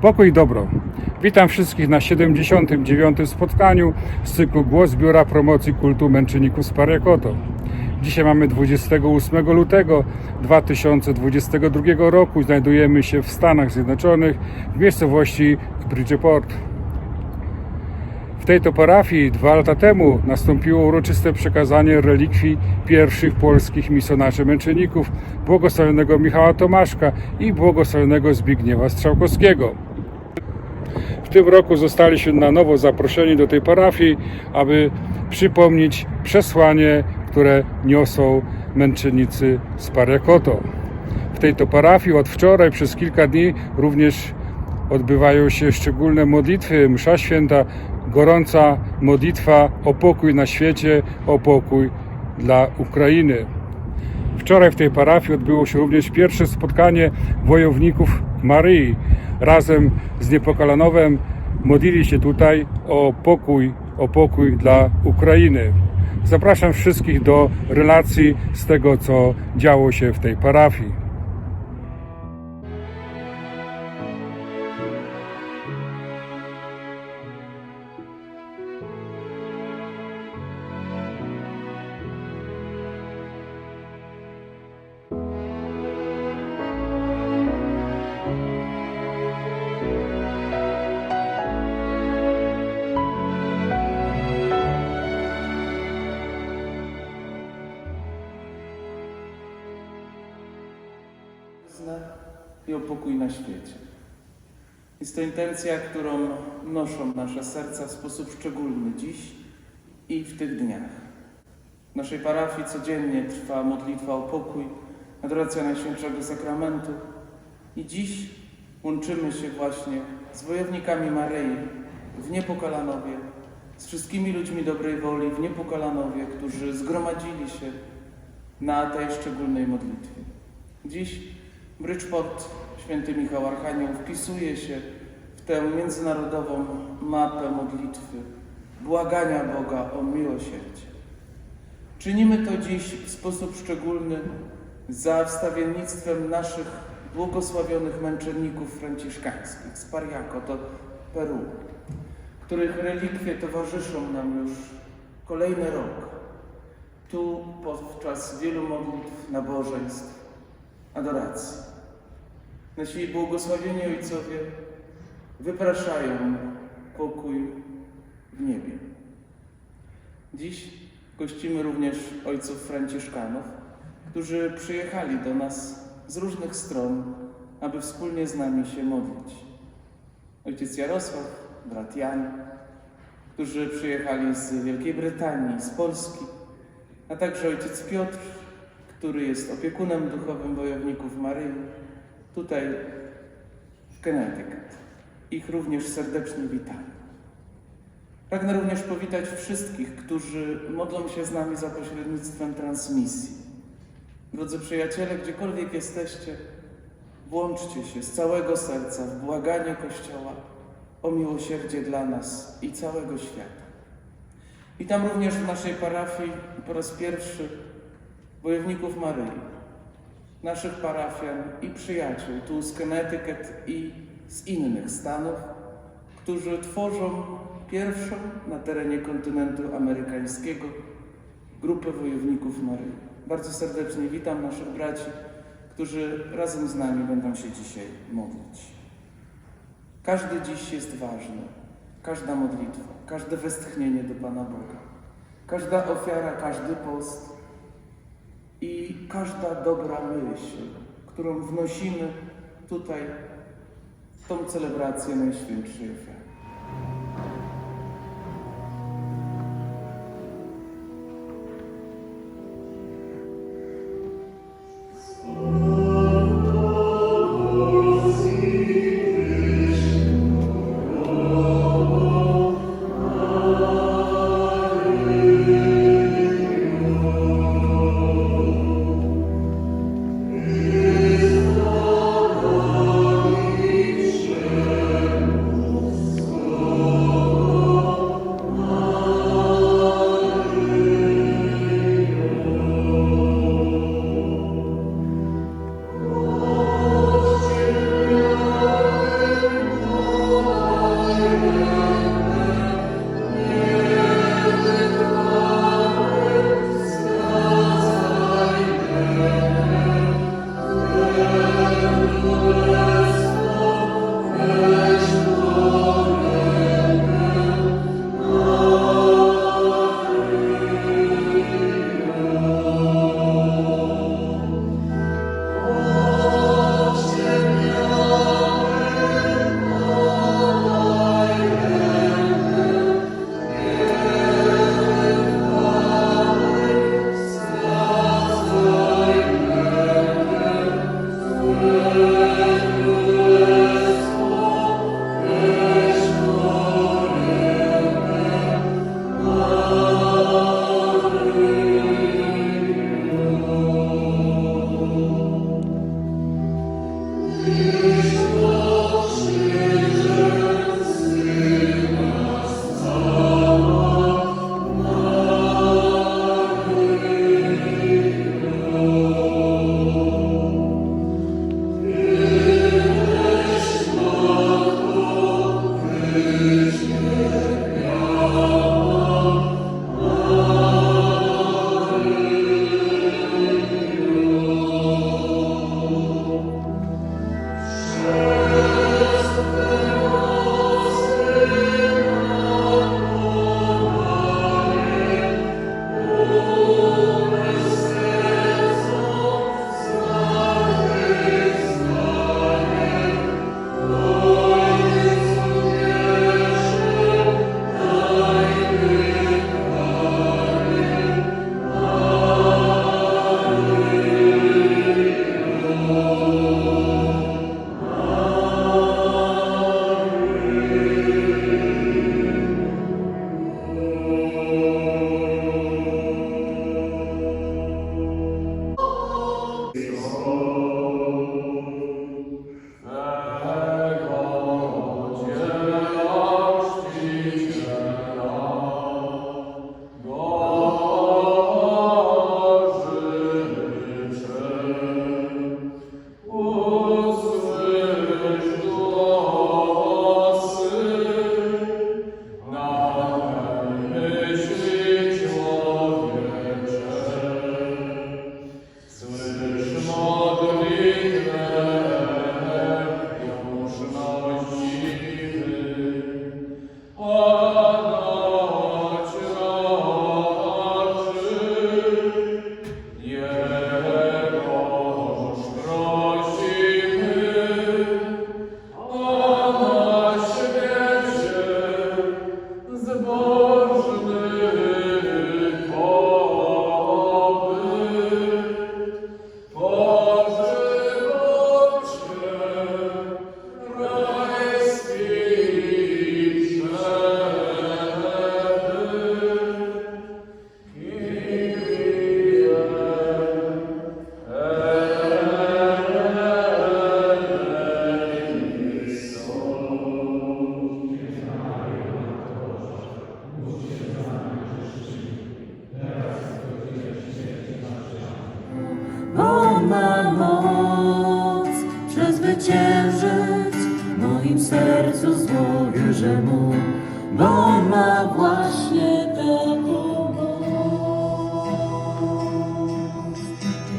Pokój i dobro. Witam wszystkich na 79. spotkaniu z cyklu Głos Biura Promocji Kultu Męczenników z Pariakoto. Dzisiaj mamy 28 lutego 2022 roku. Znajdujemy się w Stanach Zjednoczonych w miejscowości Bridgeport. W tej to parafii dwa lata temu nastąpiło uroczyste przekazanie relikwii pierwszych polskich misjonarzy męczenników, błogosławionego Michała Tomaszka i błogosławionego Zbigniewa Strzałkowskiego. W tym roku zostaliśmy na nowo zaproszeni do tej parafii, aby przypomnieć przesłanie, które niosą męczennicy z Pariakoto. W tej to parafii od wczoraj przez kilka dni również odbywają się szczególne modlitwy, msza święta, gorąca modlitwa o pokój na świecie, o pokój dla Ukrainy. Wczoraj w tej parafii odbyło się również pierwsze spotkanie wojowników Maryi. Razem z Niepokalanowem modlili się tutaj o pokój, o pokój dla Ukrainy. Zapraszam wszystkich do relacji z tego, co działo się w tej parafii. O pokój na świecie. Jest to intencja, którą noszą nasze serca w sposób szczególny dziś i w tych dniach. W naszej parafii codziennie trwa modlitwa o pokój, adoracja Najświętszego Sakramentu i dziś łączymy się właśnie z wojownikami Maryi w Niepokalanowie, z wszystkimi ludźmi dobrej woli w Niepokalanowie, którzy zgromadzili się na tej szczególnej modlitwie. Dziś Bridgeport Święty Michał Archanioł wpisuje się w tę międzynarodową mapę modlitwy, błagania Boga o miłosierdzie. Czynimy to dziś w sposób szczególny za wstawiennictwem naszych błogosławionych męczenników franciszkańskich z Pariaco, to Peru, których relikwie towarzyszą nam już kolejny rok. Tu podczas wielu modlitw, nabożeństw, adoracji. Nasi błogosławieni ojcowie wypraszają pokój w niebie. Dziś gościmy również ojców franciszkanów, którzy przyjechali do nas z różnych stron, aby wspólnie z nami się modlić. Ojciec Jarosław, brat Jan, którzy przyjechali z Wielkiej Brytanii, z Polski, a także ojciec Piotr, który jest opiekunem duchowym wojowników Maryi, tutaj w Connecticut. Ich również serdecznie witamy. Pragnę również powitać wszystkich, którzy modlą się z nami za pośrednictwem transmisji. Drodzy przyjaciele, gdziekolwiek jesteście, włączcie się z całego serca w błaganie Kościoła o miłosierdzie dla nas i całego świata. Witam również w naszej parafii po raz pierwszy wojowników Maryi, naszych parafian i przyjaciół tu z Connecticut i z innych stanów, którzy tworzą pierwszą na terenie kontynentu amerykańskiego grupę wojowników Maryi. Bardzo serdecznie witam naszych braci, którzy razem z nami będą się dzisiaj modlić. Każdy dziś jest ważny, każda modlitwa, każde westchnienie do Pana Boga, każda ofiara, każdy post każda dobra myśl, którą wnosimy tutaj w tą celebrację Najświętszej Ofiary.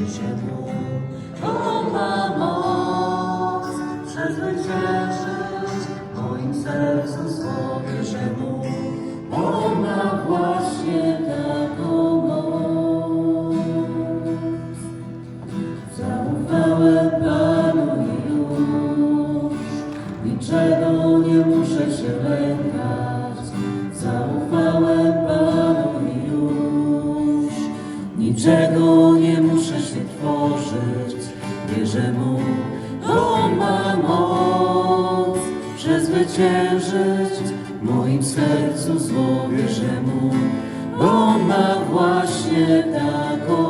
Wierzę niczego nie muszę się tworzyć. Wierzę Mu, On ma moc przezwyciężyć w moim sercu zło. Wierzę Mu, On ma właśnie taką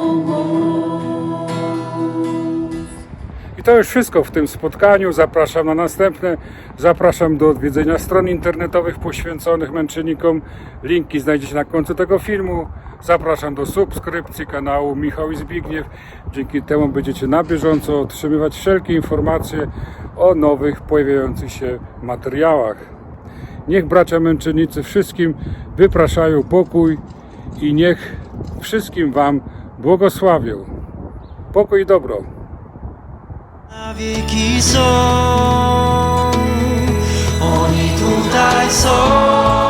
to już wszystko w tym spotkaniu. Zapraszam na następne. Zapraszam do odwiedzenia stron internetowych poświęconych męczennikom. Linki znajdziecie na końcu tego filmu. Zapraszam do subskrypcji kanału Michał i Zbigniew. Dzięki temu będziecie na bieżąco otrzymywać wszelkie informacje o nowych pojawiających się materiałach. Niech bracia męczennicy wszystkim wypraszają pokój i niech wszystkim Wam błogosławią. Pokój i dobro. Na wieki są, oni tutaj są.